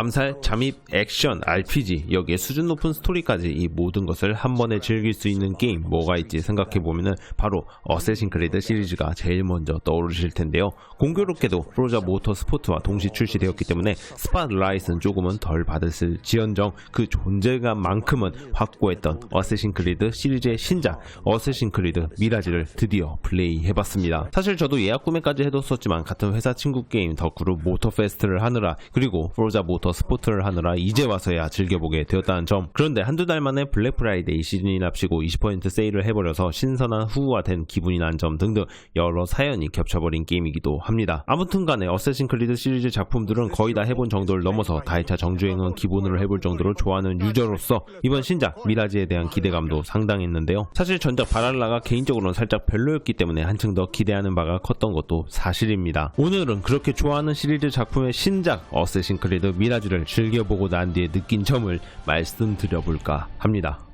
암살, 잠입, 액션, RPG 여기에 수준 높은 스토리까지 이 모든 것을 한 번에 즐길 수 있는 게임 뭐가 있지 생각해 보면은 바로 어쌔신 크리드 시리즈가 제일 먼저 떠오르실 텐데요. 공교롭게도 프로자 모터 스포츠와 동시 출시되었기 때문에 스팟라이트는 조금은 덜 받았을 지언정 그 존재감만큼은 확고했던 어쌔신 크리드 시리즈의 신작 어쌔신 크리드 미라지를 드디어 플레이해봤습니다. 사실 저도 예약 구매까지 해뒀었지만 같은 회사 친구 게임 덕후로 모터 페스트를 하느라 그리고 프로자 모터 스포츠를 하느라 이제 와서야 즐겨보게 되었다는 점 그런데 한두 달 만에 블랙 프라이데이 시즌이 납치고 20% 세일을 해버려서 신선한 후구화된 기분이 난 점 등등 여러 사연이 겹쳐버린 게임이기도 합니다. 아무튼 간에 어쌔신 크리드 시리즈 작품들은 거의 다 해본 정도를 넘어서 다이차 정주행은 기본으로 해볼 정도로 좋아하는 유저로서 이번 신작 미라지에 대한 기대감도 상당했는데요. 사실 전작 바랄라가 개인적으로는 살짝 별로였기 때문에 한층 더 기대하는 바가 컸던 것도 사실입니다. 오늘은 그렇게 좋아하는 시리즈 작품의 신작 어쌔신 크리드 미라지 를 즐겨보고 난 뒤에 느낀 점을 말씀드려볼까 합니다.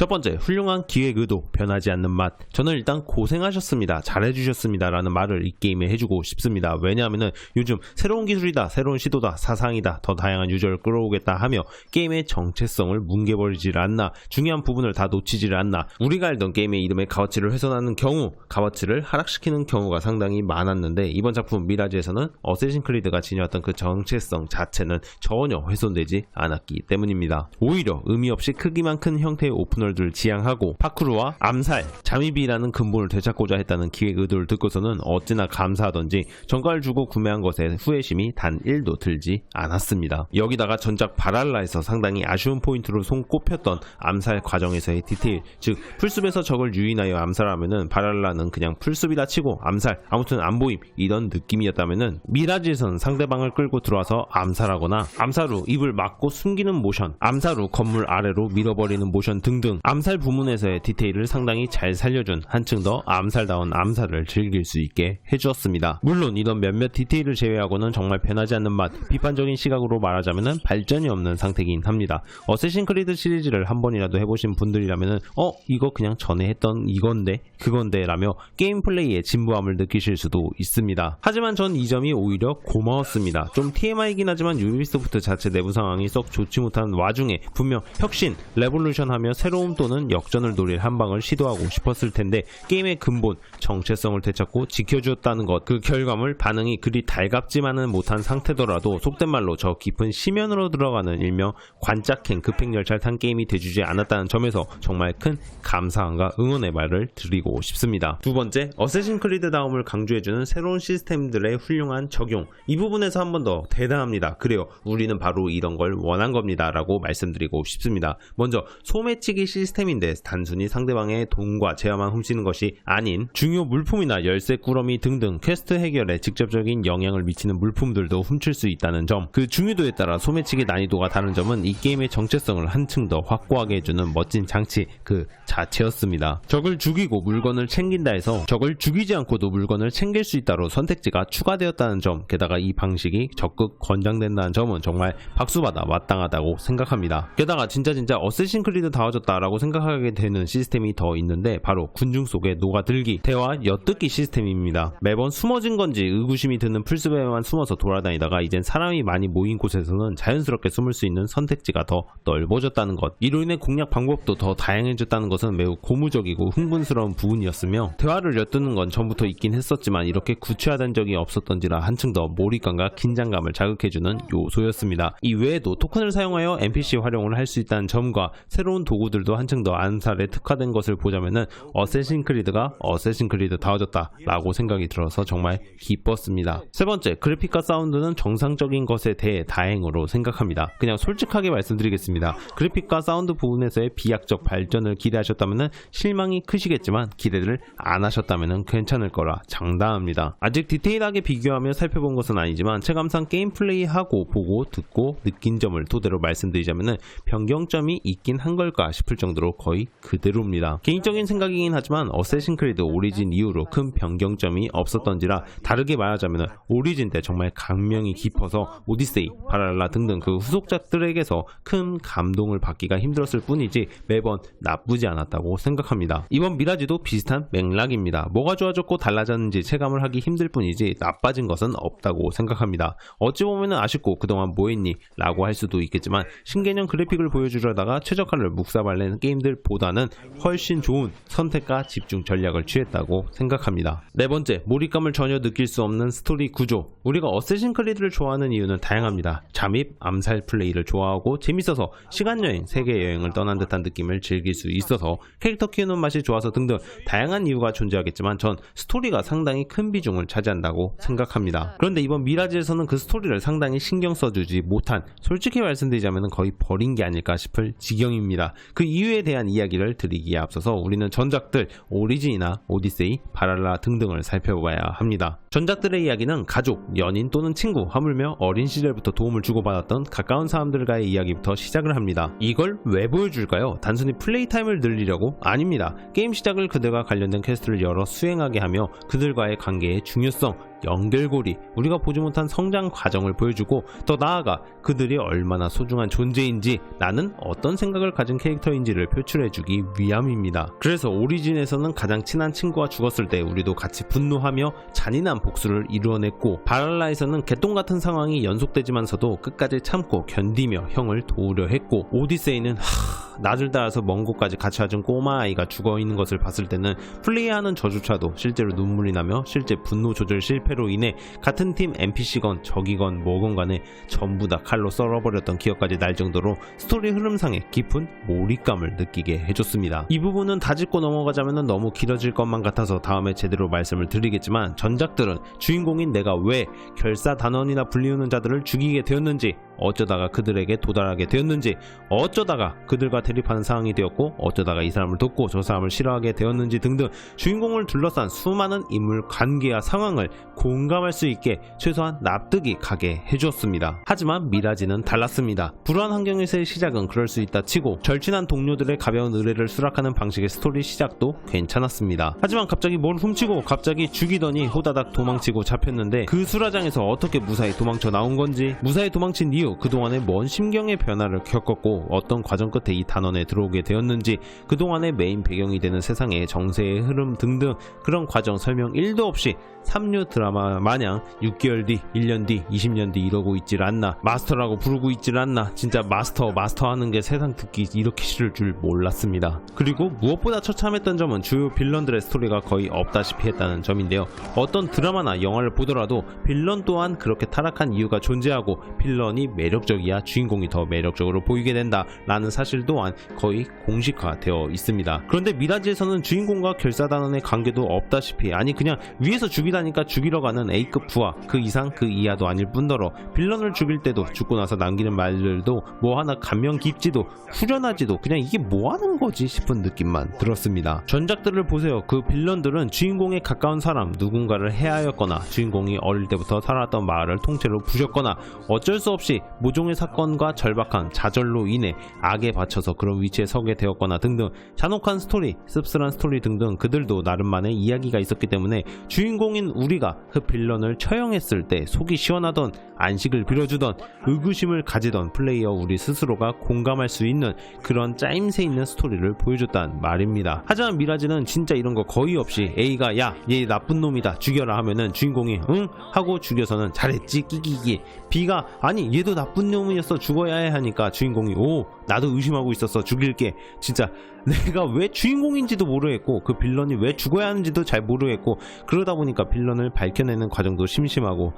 첫 번째, 훌륭한 기획 의도, 변하지 않는 맛. 저는 일단 고생하셨습니다. 잘해주셨습니다. 라는 말을 이 게임에 해주고 싶습니다. 왜냐하면 요즘 새로운 기술이다, 새로운 시도다, 사상이다, 더 다양한 유저를 끌어오겠다 하며 게임의 정체성을 뭉개버리질 않나, 중요한 부분을 다 놓치질 않나, 우리가 알던 게임의 이름의 값어치를 훼손하는 경우, 값어치를 하락시키는 경우가 상당히 많았는데 이번 작품 미라지에서는 어쌔신 크리드가 지녀왔던 그 정체성 자체는 전혀 훼손되지 않았기 때문입니다. 오히려 의미 없이 크기만 큰 형태의 오픈 월드를 지향하고 파쿠르와 암살, 잠입이라는 근본을 되찾고자 했다는 기획 의도를 듣고서는 어찌나 감사하던지 정가를 주고 구매한 것에 후회심이 단 1도 들지 않았습니다. 여기다가 전작 바랄라에서 상당히 아쉬운 포인트로 손꼽혔던 암살 과정에서의 디테일, 즉 풀숲에서 적을 유인하여 암살하면은 바랄라는 그냥 풀숲이다 치고 암살, 아무튼 안 보임 이런 느낌이었다면은 미라지에서는 상대방을 끌고 들어와서 암살하거나 암살 후 입을 막고 숨기는 모션, 암살 후 건물 아래로 밀어버리는 모션 등등 암살 부문에서의 디테일을 상당히 잘 살려준 한층 더 암살다운 암살을 즐길 수 있게 해주었습니다. 물론 이런 몇몇 디테일을 제외하고는 정말 변하지 않는 맛, 비판적인 시각으로 말하자면은 발전이 없는 상태긴 합니다. 어쌔신 크리드 시리즈를 한 번이라도 해보신 분들이라면은 어 이거 그냥 전에 했던 이건데 그건데 라며 게임 플레이의 진부함을 느끼실 수도 있습니다. 하지만 전 이 점이 오히려 고마웠습니다. 좀 TMI이긴 하지만 유비소프트 자체 내부 상황이 썩 좋지 못한 와중에 분명 혁신, 레볼루션 하며 새로 움 또는 역전을 노릴 한방을 시도하고 싶었을 텐데 게임의 근본, 정체성을 되찾고 지켜주었다는 것, 그 결과물 반응이 그리 달갑지만은 못한 상태더라도 속된 말로 저 깊은 심연으로 들어가는 일명 관짝행 급행열차를 탄 게임이 돼주지 않았다는 점에서 정말 큰 감사함과 응원의 말을 드리고 싶습니다. 두 번째, 어쌔신 크리드 다음을 강조해주는 새로운 시스템들의 훌륭한 적용. 이 부분에서 한 번 더 대단합니다. 그래요. 우리는 바로 이런 걸 원한 겁니다. 라고 말씀드리고 싶습니다. 먼저, 소매치기 시스템인데 단순히 상대방의 돈과 재화만 훔치는 것이 아닌 중요 물품이나 열쇠 꾸러미 등등 퀘스트 해결에 직접적인 영향을 미치는 물품들도 훔칠 수 있다는 점. 그 중요도에 따라 소매치기 난이도가 다른 점은 이 게임의 정체성을 한층 더 확고하게 해주는 멋진 장치 그 자체였습니다. 적을 죽이고 물건을 챙긴다 해서 적을 죽이지 않고도 물건을 챙길 수 있다로 선택지가 추가되었다는 점, 게다가 이 방식이 적극 권장된다는 점은 정말 박수받아 마땅하다고 생각합니다. 게다가 진짜 진짜 어쌔신 크리드 다워졌다 라고 생각하게 되는 시스템이 더 있는데 바로 군중 속에 녹아들기, 대화 엿듣기 시스템입니다. 매번 숨어진 건지 의구심이 드는 풀숲에만 숨어서 돌아다니다가 이젠 사람이 많이 모인 곳에서는 자연스럽게 숨을 수 있는 선택지가 더 넓어졌다는 것. 이로 인해 공략 방법도 더 다양해졌다는 것은 매우 고무적이고 흥분스러운 부분이었으며 대화를 엿듣는 건 전부터 있긴 했었지만 이렇게 구체화된 적이 없었던지라 한층 더 몰입감과 긴장감을 자극해주는 요소였습니다. 이 외에도 토큰을 사용하여 NPC 활용을 할 수 있다는 점과 새로운 도구들도 한층 더 암살에 특화된 것을 보자면은 어쌔신 크리드가 어쌔신 크리드 다워졌다 라고 생각이 들어서 정말 기뻤습니다. 세 번째, 그래픽과 사운드는 정상적인 것에 대해 다행으로 생각합니다. 그냥 솔직하게 말씀드리겠습니다. 그래픽과 사운드 부분에서의 비약적 발전을 기대하셨다면 실망이 크시겠지만 기대를 안 하셨다면 괜찮을 거라 장담합니다. 아직 디테일하게 비교하며 살펴본 것은 아니지만 체감상 게임 플레이하고 보고 듣고 느낀 점을 토대로 말씀드리자면 변경점이 있긴 한 걸까 싶을 정도로 거의 그대로입니다. 개인적인 생각이긴 하지만 어쌔신 크리드 오리진 이후로 큰 변경점이 없었던지라 다르게 말하자면 오리진 때 정말 강명이 깊어서 오디세이, 바랄라 등등 그 후속작들에게서 큰 감동을 받기가 힘들었을 뿐이지 매번 나쁘지 않았다고 생각합니다. 이번 미라지도 비슷한 맥락입니다. 뭐가 좋아졌고 달라졌는지 체감을 하기 힘들 뿐이지 나빠진 것은 없다고 생각합니다. 어찌 보면 아쉽고 그동안 뭐했니? 라고 할 수도 있겠지만 신개념 그래픽을 보여주려다가 최적화를 묵사발낸 게임들보다는 훨씬 좋은 선택과 집중 전략을 취했다고 생각합니다. 네 번째, 몰입감을 전혀 느낄 수 없는 스토리 구조. 우리가 어쌔신 크리드를 좋아하는 이유는 다양합니다. 잠입, 암살 플레이를 좋아하고 재밌어서 시간 여행, 세계 여행을 떠난 듯한 느낌을 즐길 수 있어서 캐릭터 키우는 맛이 좋아서 등등 다양한 이유가 존재하겠지만 전 스토리가 상당히 큰 비중을 차지한다고 생각합니다. 그런데 이번 미라지에서는 그 스토리를 상당히 신경 써주지 못한 솔직히 말씀드리자면 거의 버린 게 아닐까 싶을 지경입니다. 그 이유 에 대한 이야기를 드리기에 앞서서 우리는 전작들 오리진이나 오디세이, 바랄라 등등을 살펴봐야 합니다. 전작들의 이야기는 가족, 연인 또는 친구, 하물며 어린 시절부터 도움을 주고받았던 가까운 사람들과의 이야기부터 시작을 합니다. 이걸 왜 보여줄까요? 단순히 플레이 타임을 늘리려고? 아닙니다. 게임 시작을 그들과 관련된 퀘스트를 열어 수행하게 하며 그들과의 관계의 중요성, 연결고리, 우리가 보지 못한 성장 과정을 보여주고 더 나아가 그들이 얼마나 소중한 존재인지 나는 어떤 생각을 가진 캐릭터인지를 표출해주기 위함입니다. 그래서 오리진에서는 가장 친한 친구가 죽었을 때 우리도 같이 분노하며 잔인한 복수를 이루어냈고 바랄라에서는 개똥 같은 상황이 연속되지만서도 끝까지 참고 견디며 형을 도우려 했고 오디세이는 하... 낯을 닿아서 먼 곳까지 같이 와준 꼬마 아이가 죽어 있는 것을 봤을 때는 플레이하는 저조차도 실제로 눈물이 나며 실제 분노 조절 실패로 인해 같은 팀 NPC건 적이건 뭐건 간에 전부 다 칼로 썰어버렸던 기억까지 날 정도로 스토리 흐름상의 깊은 몰입감을 느끼게 해줬습니다. 이 부분은 다 짚고 넘어가자면 너무 길어질 것만 같아서 다음에 제대로 말씀을 드리겠지만 전작들은 주인공인 내가 왜 결사 단원이나 불리우는 자들을 죽이게 되었는지 어쩌다가 그들에게 도달하게 되었는지 어쩌다가 그들과 대립하는 상황이 되었고 어쩌다가 이 사람을 돕고 저 사람을 싫어하게 되었는지 등등 주인공을 둘러싼 수많은 인물 관계와 상황을 공감할 수 있게 최소한 납득이 가게 해주었습니다. 하지만 미라지는 달랐습니다. 불안 환경에서의 시작은 그럴 수 있다 치고 절친한 동료들의 가벼운 의뢰를 수락하는 방식의 스토리 시작도 괜찮았습니다. 하지만 갑자기 뭘 훔치고 갑자기 죽이더니 호다닥 도망치고 잡혔는데 그 수라장에서 어떻게 무사히 도망쳐 나온 건지 무사히 도망친 이유 그동안의 뭔 심경의 변화를 겪었고 어떤 과정 끝에 이 단원에 들어오게 되었는지 그동안의 메인 배경이 되는 세상의 정세의 흐름 등등 그런 과정 설명 1도 없이 3류 드라마 마냥 6개월 뒤, 1년 뒤, 20년 뒤 이러고 있질 않나 마스터라고 부르고 있질 않나 진짜 마스터 마스터 하는 게 세상 듣기 이렇게 싫을 줄 몰랐습니다. 그리고 무엇보다 처참했던 점은 주요 빌런들의 스토리가 거의 없다시피 했다는 점인데요. 어떤 드라마나 영화를 보더라도 빌런 또한 그렇게 타락한 이유가 존재하고 빌런이 매력적이야 주인공이 더 매력적으로 보이게 된다 라는 사실 또한 거의 공식화되어 있습니다. 그런데 미라지에서는 주인공과 결사단원의 관계도 없다시피 아니 그냥 위에서 죽이다니까 죽이러 가는 A급 부하 그 이상 그 이하도 아닐 뿐더러 빌런을 죽일 때도 죽고 나서 남기는 말들도 뭐 하나 감명 깊지도 후련하지도 그냥 이게 뭐 하는 거지 싶은 느낌만 들었습니다. 전작들을 보세요. 그 빌런들은 주인공에 가까운 사람 누군가를 해하였거나 주인공이 어릴 때부터 살아왔던 마을을 통째로 부셨거나 어쩔 수 없이 모종의 사건과 절박한 좌절로 인해 악에 바쳐서 그런 위치에 서게 되었거나 등등 잔혹한 스토리, 씁쓸한 스토리 등등 그들도 나름만의 이야기가 있었기 때문에 주인공인 우리가 그 빌런을 처형했을 때 속이 시원하던 안식을 빌어주던 의구심을 가지던 플레이어 우리 스스로가 공감할 수 있는 그런 짜임새 있는 스토리를 보여줬단 말입니다. 하지만 미라지는 진짜 이런 거 거의 없이 A가 야 얘 나쁜 놈이다 죽여라 하면은 주인공이 응 하고 죽여서는 잘했지 끼끼기 B가 아니 얘도 나쁜 놈이었어 죽어야 해 하니까 주인공이 오 나도 의심하고 있었어 죽일게. 진짜 내가 왜 주인공인지도 모르겠고 그 빌런이 왜 죽어야 하는지도 잘 모르겠고 그러다 보니까 빌런을 밝혀내는 과정도 심심하고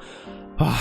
아...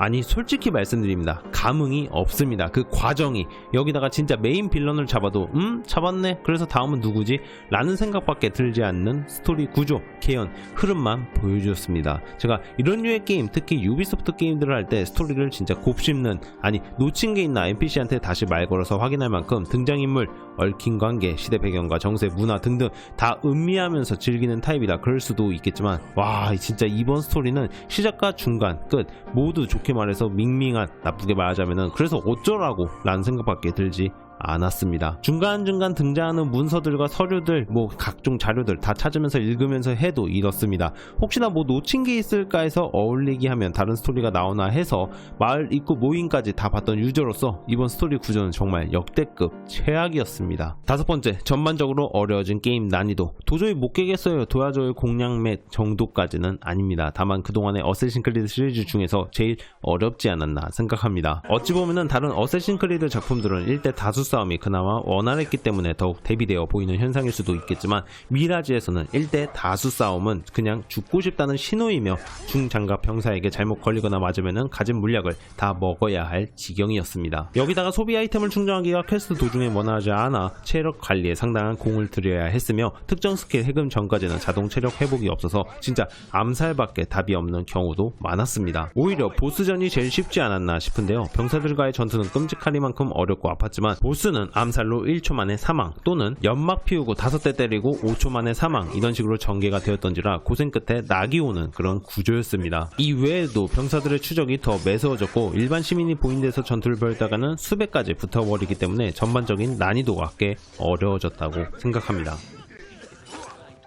아니 솔직히 말씀드립니다. 감흥이 없습니다. 그 과정이. 여기다가 진짜 메인 빌런을 잡아도 음 잡았네. 그래서 다음은 누구지? 라는 생각밖에 들지 않는 스토리 구조 개연 흐름만 보여주었습니다. 제가 이런 류의 게임 특히 유비소프트 게임들을 할 때 스토리를 진짜 곱씹는 아니 놓친 게 있나? NPC한테 다시 말 걸어서 확인할 만큼 등장인물 얽힌 관계 시대 배경과 정세 문화 등등 다 음미하면서 즐기는 타입이다. 그럴 수도 있겠지만 와 진짜 이번 스토리는 시작과 중간 끝 모두 좋게 말해서 밍밍한 나쁘게 말하자면은 그래서 어쩌라고 라는 생각밖에 들지 않았습니다. 중간중간 등장하는 문서들과 서류들, 뭐 각종 자료들 다 찾으면서 읽으면서 해도 이렇습니다. 혹시나 뭐 놓친 게 있을까 해서 어울리기 하면 다른 스토리가 나오나 해서 마을 입구 모임까지 다 봤던 유저로서 이번 스토리 구조는 정말 역대급 최악이었습니다. 다섯 번째, 전반적으로 어려워진 게임 난이도. 도저히 못 깨겠어요. 도야조의 공략 맷 정도까지는 아닙니다. 다만 그동안의 어쌔신 크리드 시리즈 중에서 제일 어렵지 않았나 생각합니다. 어찌 보면은 다른 어쌔신 크리드 작품들은 1대 다수 싸움이 그나마 원활했기 때문에 더욱 대비되어 보이는 현상일 수도 있겠지만 미라지에서는 1대 다수 싸움은 그냥 죽고 싶다는 신호이며 중장갑 병사에게 잘못 걸리거나 맞으면은 가진 물약을 다 먹어야 할 지경이었습니다. 여기다가 소비 아이템을 충전하기가 퀘스트 도중에 원하지 않아 체력 관리에 상당한 공을 들여야 했으며 특정 스킬 해금 전까지는 자동 체력 회복이 없어서 진짜 암살밖에 답이 없는 경우도 많았습니다. 오히려 보스전이 제일 쉽지 않았나 싶은데요. 병사들과의 전투는 끔찍하리만큼 어렵고 아팠지만 보스 는 암살로 1초 만에 사망 또는 연막 피우고 다섯 대 때리고 5초 만에 사망 이런 식으로 전개가 되었던지라 고생 끝에 낙이 오는 그런 구조였습니다. 이 외에도 병사들의 추적이 더 매서워졌고 일반 시민이 보인 데서 전투를 벌다가는 수백까지 붙어버리기 때문에 전반적인 난이도가 꽤 어려워졌다고 생각합니다.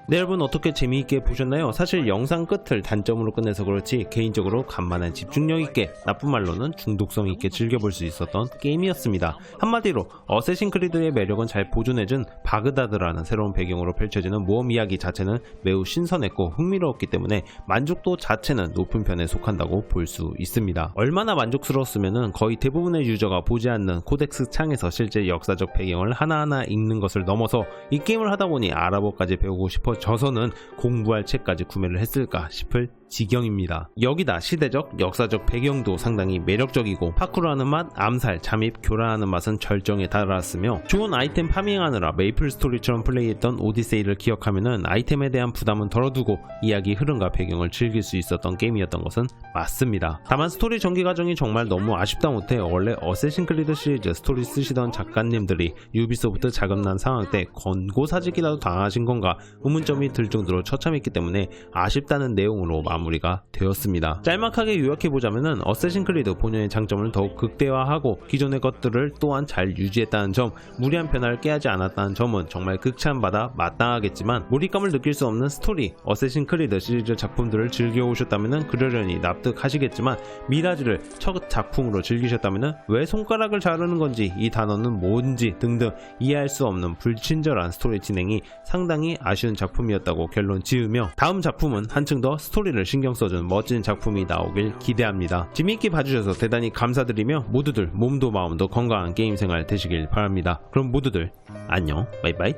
네 여러분 어떻게 재미있게 보셨나요? 사실 영상 끝을 단점으로 끝내서 그렇지 개인적으로 간만에 집중력 있게 나쁜 말로는 중독성 있게 즐겨볼 수 있었던 게임이었습니다. 한마디로 어쌔신 크리드의 매력은 잘 보존해준 바그다드라는 새로운 배경으로 펼쳐지는 모험 이야기 자체는 매우 신선했고 흥미로웠기 때문에 만족도 자체는 높은 편에 속한다고 볼 수 있습니다. 얼마나 만족스러웠으면 거의 대부분의 유저가 보지 않는 코덱스 창에서 실제 역사적 배경을 하나하나 읽는 것을 넘어서 이 게임을 하다 보니 아랍어까지 배우고 싶어 저서는 공부할 책까지 구매를 했을까 싶을 지경입니다. 여기다 시대적, 역사적 배경도 상당히 매력적이고 파쿠르하는 맛, 암살, 잠입, 교란하는 맛은 절정에 달았으며 좋은 아이템 파밍하느라 메이플 스토리처럼 플레이했던 오디세이를 기억하면은 아이템에 대한 부담은 덜어두고 이야기 흐름과 배경을 즐길 수 있었던 게임이었던 것은 맞습니다. 다만 스토리 전개 과정이 정말 너무 아쉽다 못해 원래 어쌔신 클리드 시리즈 스토리 쓰시던 작가님들이 유비소프트 자금난 상황 때 권고사직이라도 당하신 건가 의문점이 들 정도로 처참했기 때문에 아쉽다는 내용으로 마무리 가 되었습니다. 짤막하게 요약해보자면은 어쌔신 클리드 본연의 장점을 더욱 극대화하고 기존의 것들을 또한 잘 유지했다는 점, 무리한 변화를 깨하지 않았다는 점은 정말 극찬받아 마땅하겠지만 몰입감을 느낄 수 없는 스토리, 어쌔신 클리드 시리즈 작품들을 즐겨오셨다면은 그러려니 납득하시겠지만 미라지를 첫 작품으로 즐기셨다면은 왜 손가락을 자르는 건지 이 단어는 뭔지 등등 이해할 수 없는 불친절한 스토리 진행이 상당히 아쉬운 작품이었다고 결론 지으며 다음 작품은 한층 더 스토리를 신경 써준 멋진 작품이 나오길 기대합니다. 재미있게 봐주셔서 대단히 감사드리며 모두들 몸도 마음도 건강한 게임 생활 되시길 바랍니다. 그럼 모두들 안녕 바이바이